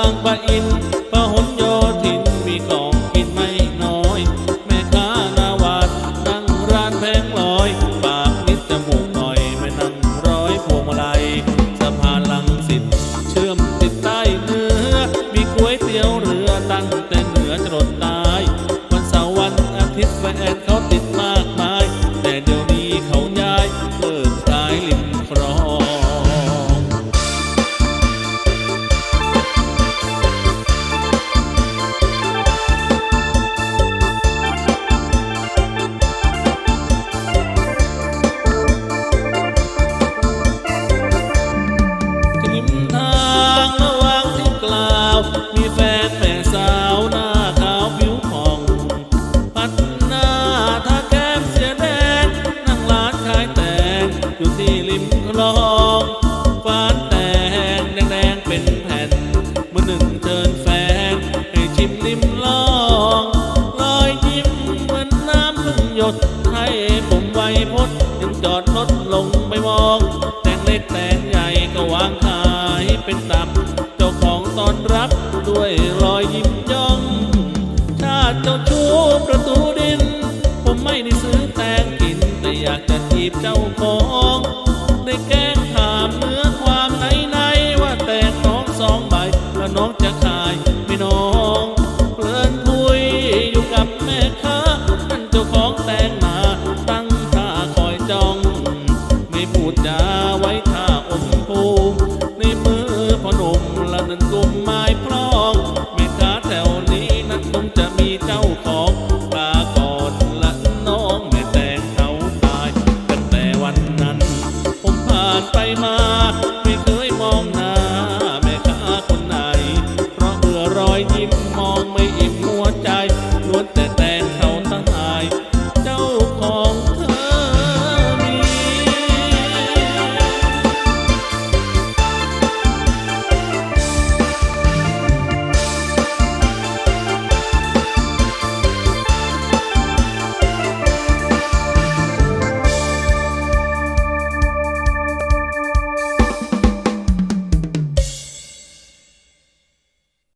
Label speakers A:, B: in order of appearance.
A: างปะอินพหลโยธินมีของกินไม่น้อย แม่ค้านาวาดนั่งร้านแพงลอย ปากนิดจมูกหน่อยไม่นั่งร้อยพวงมาลัยสะพานลังสิตเชื่อมติดใต้เนื้อ มีก๋วยเตี๋ยวเรือตั้งแต่เหนือจรดใตายวันเสาร์วันอาทิตย์แฟน มีแฟนแม่สาวหน้าขาวผิวผ่อง ปัดหน้าทาแก้มเสียแดงนั่งร้านขายแตงอยู่ที่ริมคลองฟานแตงแดงๆเป็นแผ่นเมื่อหนึ่งเชิญแฟนให้ชิมริมลองรอยยิ้มเหมือนน้ำพึ่งหยดให้ผมไวพดยังจอดรถลงไปมอง แตงเล็กแตงใหญ่ก็วางขายเป็นตับ อยากจะจีบเจ้าของได้แกล้งถามเนื้อความในในๆว่าแตงน้องสองใบแล้วน้องจะขายไม่น้องเพลินคุยอยู่กับแม่ค้านั่นเจ้าของแตงมาตั้งท่าคอยจ้อง ไม่พูดจาไว้ท่าอมภูมิในมือพอหนุ่มละนันกุ นั้น ผมผ่านไปมา ไม่เคยมองน้